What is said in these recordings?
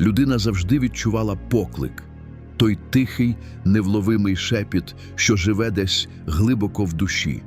Людина завжди відчувала поклик, той тихий, невловимий шепіт, що живе десь глибоко в душі.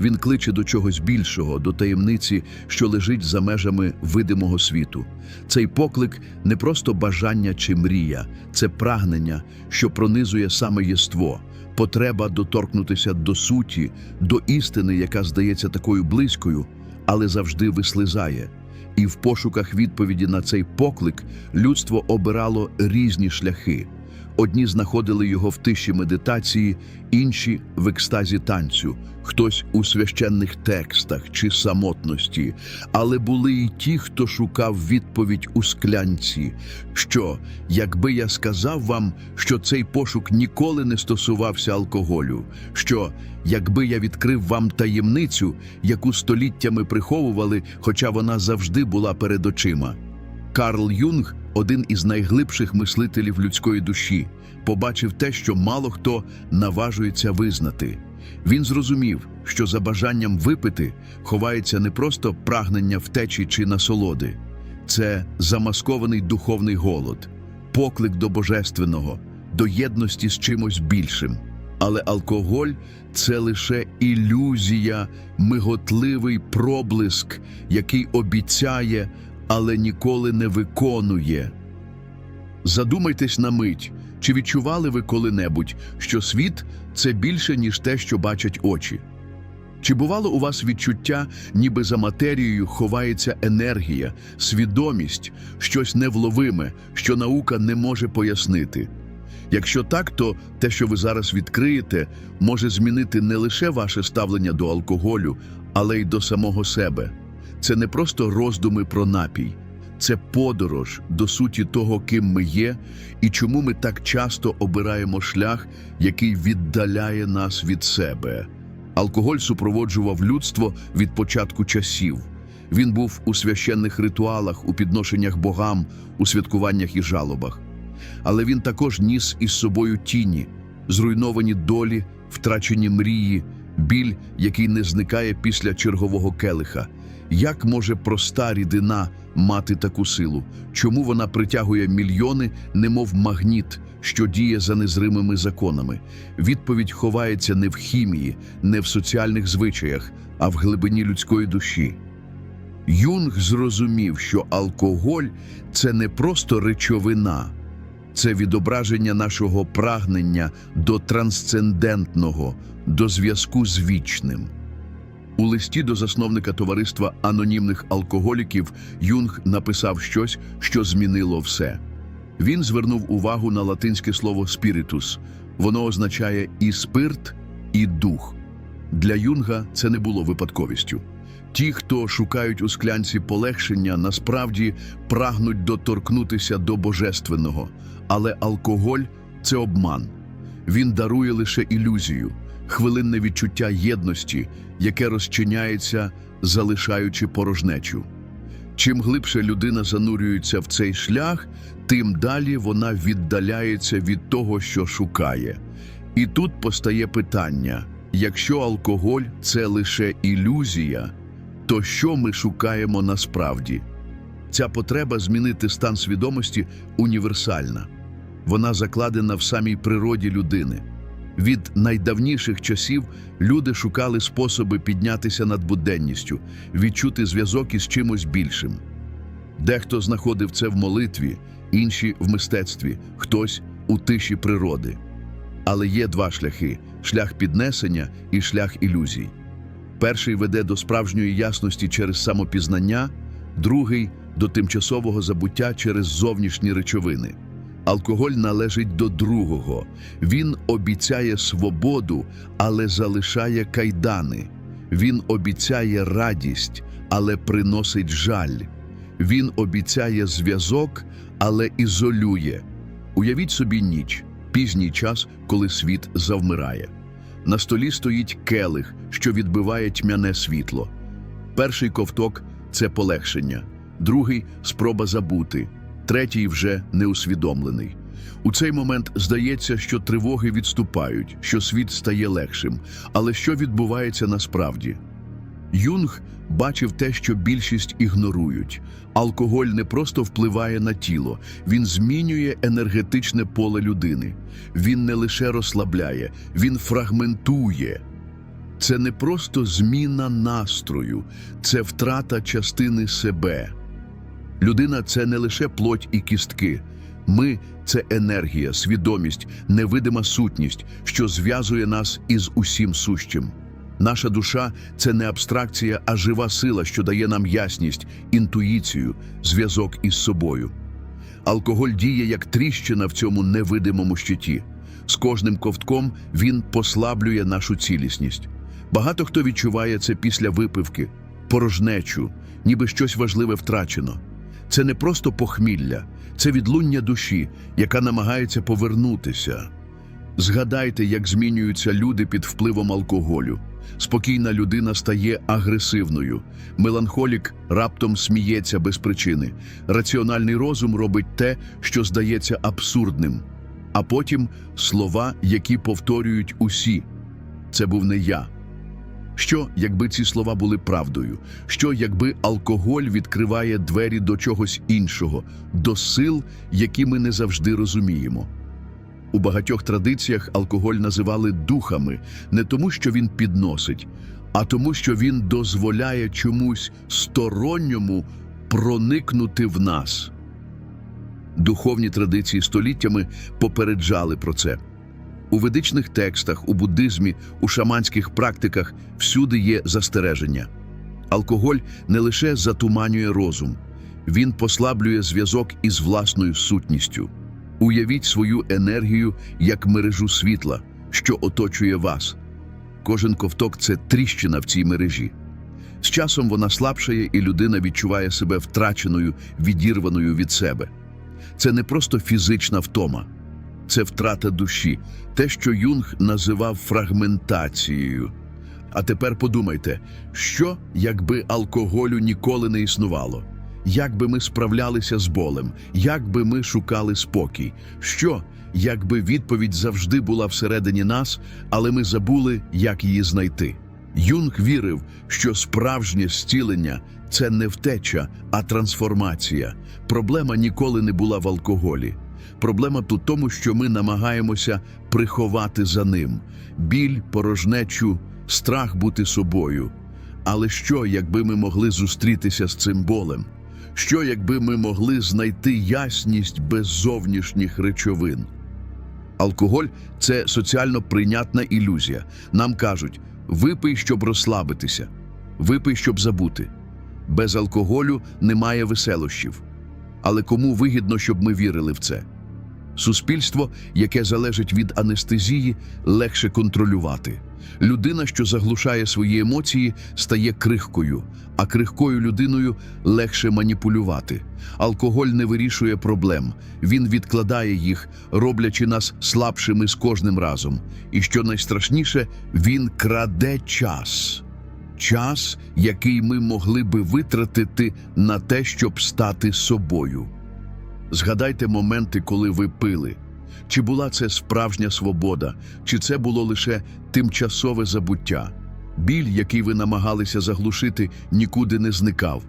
Він кличе до чогось більшого, до таємниці, що лежить за межами видимого світу. Цей поклик не просто бажання чи мрія, це прагнення, що пронизує саме єство, потреба доторкнутися до суті, до істини, яка здається такою близькою, але завжди вислизає. І в пошуках відповіді на цей поклик людство обирало різні шляхи. Одні знаходили його в тиші медитації, інші в екстазі танцю, хтось у священних текстах чи самотності. Але були й ті, хто шукав відповідь у склянці. Що, якби я сказав вам, що цей пошук ніколи не стосувався алкоголю, що, якби я відкрив вам таємницю, яку століттями приховували, хоча вона завжди була перед очима. Карл Юнг, один із найглибших мислителів людської душі, побачив те, що мало хто наважується визнати. Він зрозумів, що за бажанням випити ховається не просто прагнення втечі чи насолоди, це замаскований духовний голод, поклик до божественного, до єдності з чимось більшим. Але алкоголь це лише ілюзія, миготливий проблиск, який обіцяє, але ніколи не виконує. Задумайтесь на мить, чи відчували ви коли-небудь, що світ це більше, ніж те, що бачать очі? Чи бувало у вас відчуття, ніби за матерією ховається енергія, свідомість, щось невловиме, що наука не може пояснити? Якщо так, то те, що ви зараз відкриєте, може змінити не лише ваше ставлення до алкоголю, але й до самого себе. Це не просто роздуми про напій, це подорож до суті того, ким ми є, і чому ми так часто обираємо шлях, який віддаляє нас від себе. Алкоголь супроводжував людство від початку часів. Він був у священних ритуалах, у підношеннях богам, у святкуваннях і жалобах. Але він також ніс із собою тіні, зруйновані долі, втрачені мрії, біль, який не зникає після чергового келиха. Як може проста рідина мати таку силу? Чому вона притягує мільйони, немов магніт, що діє за незримими законами? Відповідь ховається не в хімії, не в соціальних звичаях, а в глибині людської душі. Юнг зрозумів, що алкоголь це не просто речовина, це відображення нашого прагнення до трансцендентного, до зв'язку з вічним. У листі до засновника товариства анонімних алкоголіків Юнг написав щось, що змінило все. Він звернув увагу на латинське слово спіритус. Воно означає і спирт, і дух. Для Юнга це не було випадковістю. Ті, хто шукають у склянці полегшення, насправді прагнуть доторкнутися до божественного, але алкоголь це обман. Він дарує лише ілюзію, хвилинне відчуття єдності, яке розчиняється, залишаючи порожнечу. Чим глибше людина занурюється в цей шлях, тим далі вона віддаляється від того, що шукає. І тут постає питання: якщо алкоголь це лише ілюзія, то що ми шукаємо насправді? Ця потреба змінити стан свідомості універсальна. Вона закладена в самій природі людини. Від найдавніших часів люди шукали способи піднятися над буденністю, відчути зв'язок із чимось більшим. Дехто знаходив це в молитві, інші в мистецтві, хтось у тиші природи. Але є два шляхи: шлях піднесення і шлях ілюзій. Перший веде до справжньої ясності через самопізнання, другий до тимчасового забуття через зовнішні речовини. Алкоголь належить до другого. Він обіцяє свободу, але залишає кайдани. Він обіцяє радість, але приносить жаль. Він обіцяє зв'язок, але ізолює. Уявіть собі ніч, пізній час, коли світ завмирає. На столі стоїть келих, що відбиває тьмяне світло. Перший ковток це полегшення, другий спроба забути, третій вже неусвідомлений. У цей момент здається, що тривоги відступають, що світ стає легшим. Але що відбувається насправді? Юнг бачив те, що більшість ігнорують. Алкоголь не просто впливає на тіло, він змінює енергетичне поле людини. Він не лише розслабляє, він фрагментує. Це не просто зміна настрою, це втрата частини себе. Людина це не лише плоть і кістки. Ми це енергія, свідомість, невидима сутність, що зв'язує нас із усім сущим. Наша душа це не абстракція, а жива сила, що дає нам ясність, інтуїцію, зв'язок із собою. Алкоголь діє як тріщина в цьому невидимому щиті. З кожним ковтком він послаблює нашу цілісність. Багато хто відчуває це після випивки, порожнечу, ніби щось важливе втрачено. Це не просто похмілля, це відлуння душі, яка намагається повернутися. Згадайте, як змінюються люди під впливом алкоголю. Спокійна людина стає агресивною. Меланхолік раптом сміється без причини. Раціональний розум робить те, що здається абсурдним. А потім слова, які повторюють усі. Це був не я. Що, якби ці слова були правдою? Що, якби алкоголь відкриває двері до чогось іншого, до сил, які ми не завжди розуміємо? У багатьох традиціях алкоголь називали духами не тому, що він підносить, а тому, що він дозволяє чомусь сторонньому проникнути в нас. Духовні традиції століттями попереджали про це. У ведичних текстах, у буддизмі, у шаманських практиках всюди є застереження. Алкоголь не лише затуманює розум, він послаблює зв'язок із власною сутністю. Уявіть свою енергію як мережу світла, що оточує вас. Кожен ковток це тріщина в цій мережі. З часом вона слабшає, і людина відчуває себе втраченою, відірваною від себе. Це не просто фізична втома, це втрата душі, те, що Юнг називав фрагментацією. А тепер подумайте, що якби алкоголю ніколи не існувало? Як би ми справлялися з болем, як би ми шукали спокій? Що, якби відповідь завжди була всередині нас, але ми забули, як її знайти? Юнг вірив, що справжнє зцілення це не втеча, а трансформація. Проблема ніколи не була в алкоголі. Проблема тут тому, що ми намагаємося приховати за ним біль, порожнечу, страх бути собою. Але що, якби ми могли зустрітися з цим болем? Що, якби ми могли знайти ясність без зовнішніх речовин? Алкоголь це соціально прийнятна ілюзія. Нам кажуть: випий, щоб розслабитися, випий, щоб забути. Без алкоголю немає веселощів. Але кому вигідно, щоб ми вірили в це? Суспільство, яке залежить від анестезії, легше контролювати. Людина, що заглушає свої емоції, стає крихкою, а крихкою людиною легше маніпулювати. Алкоголь не вирішує проблем, він відкладає їх, роблячи нас слабшими з кожним разом. І що найстрашніше, він краде час. Час, який ми могли би витратити на те, щоб стати собою. Згадайте моменти, коли ви пили. Чи була це справжня свобода, чи це було лише тимчасове забуття? Біль, який ви намагалися заглушити, нікуди не зникав.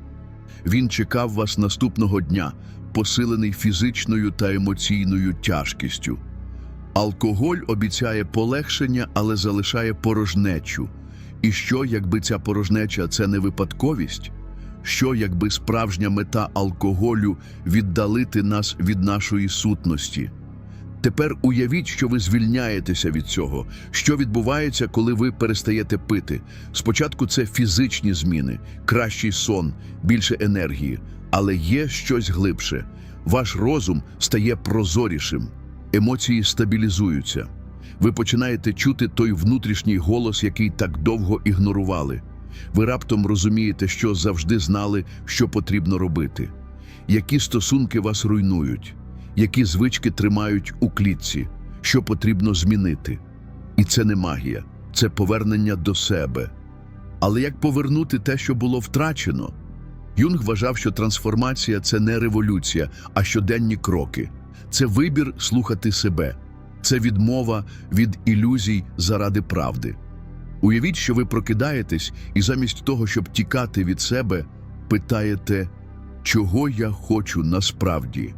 Він чекав вас наступного дня, посилений фізичною та емоційною тяжкістю. Алкоголь обіцяє полегшення, але залишає порожнечу. І що, якби ця порожнеча це не випадковість? Що, якби справжня мета алкоголю віддалити нас від нашої сутності? Тепер уявіть, що ви звільняєтеся від цього. Що відбувається, коли ви перестаєте пити? Спочатку це фізичні зміни, кращий сон, більше енергії, але є щось глибше. Ваш розум стає прозорішим, емоції стабілізуються. Ви починаєте чути той внутрішній голос, який так довго ігнорували. Ви раптом розумієте, що завжди знали, що потрібно робити. Які стосунки вас руйнують, які звички тримають у клітці, що потрібно змінити. І це не магія, це повернення до себе. Але як повернути те, що було втрачено? Юнг вважав, що трансформація це не революція, а щоденні кроки. Це вибір слухати себе, це відмова від ілюзій заради правди. Уявіть, що ви прокидаєтесь і замість того, щоб тікати від себе, питаєте, чого я хочу насправді?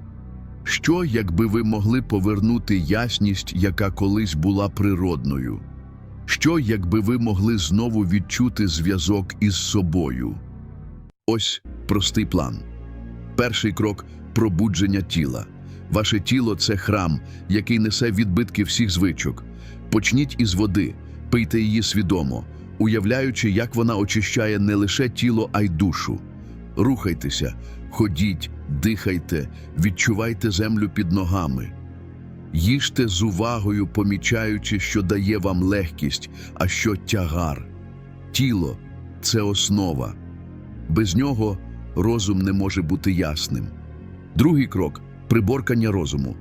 Що, якби ви могли повернути ясність, яка колись була природною? Що, якби ви могли знову відчути зв'язок із собою? Ось простий план. Перший крок пробудження тіла. Ваше тіло це храм, який несе відбитки всіх звичок. Почніть із води, пийте її свідомо, уявляючи, як вона очищає не лише тіло, а й душу. Рухайтеся, ходіть, дихайте, відчувайте землю під ногами. Їжте з увагою, помічаючи, що дає вам легкість, а що тягар. Тіло це основа. Без нього розум не може бути ясним. Другий крок приборкання розуму.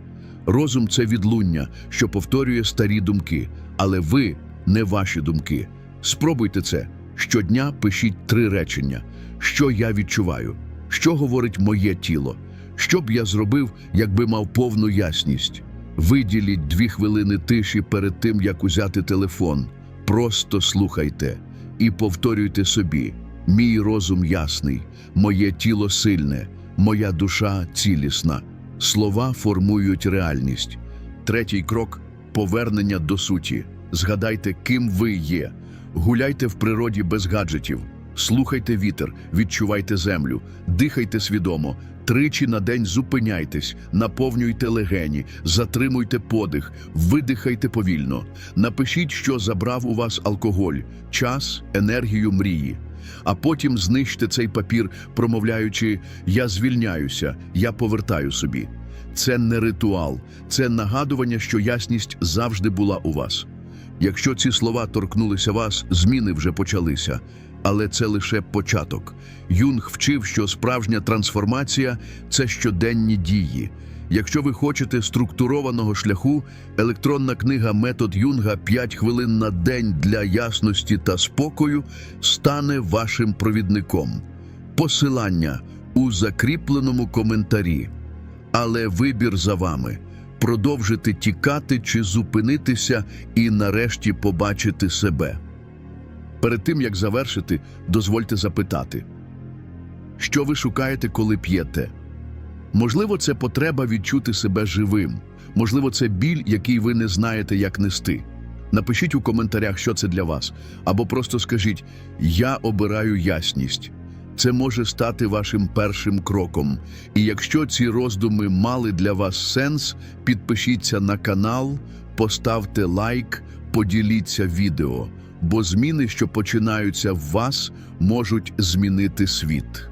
Розум це відлуння, що повторює старі думки, але ви не ваші думки. Спробуйте це. Щодня пишіть три речення: що я відчуваю, що говорить моє тіло, що б я зробив, якби мав повну ясність. Виділіть дві хвилини тиші перед тим, як узяти телефон. Просто слухайте і повторюйте собі: мій розум ясний, моє тіло сильне, моя душа цілісна. Слова формують реальність. Третій крок повернення до суті. Згадайте, ким ви є. Гуляйте в природі без гаджетів. Слухайте вітер, відчувайте землю, дихайте свідомо. Тричі на день зупиняйтесь, наповнюйте легені, затримуйте подих, видихайте повільно. Напишіть, що забрав у вас алкоголь, час, енергію мрії. А потім знищте цей папір, промовляючи Я звільняюся, я повертаю собі. Це не ритуал, це нагадування, що ясність завжди була у вас. Якщо ці слова торкнулися вас, зміни вже почалися. Але це лише початок. Юнг вчив, що справжня трансформація це щоденні дії. Якщо ви хочете структурованого шляху, електронна книга Метод Юнга «5 хвилин на день для ясності та спокою стане вашим провідником. Посилання у закріпленому коментарі. Але вибір за вами продовжити тікати чи зупинитися і нарешті побачити себе. Перед тим як завершити, дозвольте запитати, що ви шукаєте, коли п'єте? Можливо, це потреба відчути себе живим, можливо, це біль, який ви не знаєте, як нести. Напишіть у коментарях, що це для вас, або просто скажіть Я обираю ясність. Це може стати вашим першим кроком. І якщо ці роздуми мали для вас сенс, підпишіться на канал, поставте лайк, поділіться відео, бо зміни, що починаються в вас, можуть змінити світ.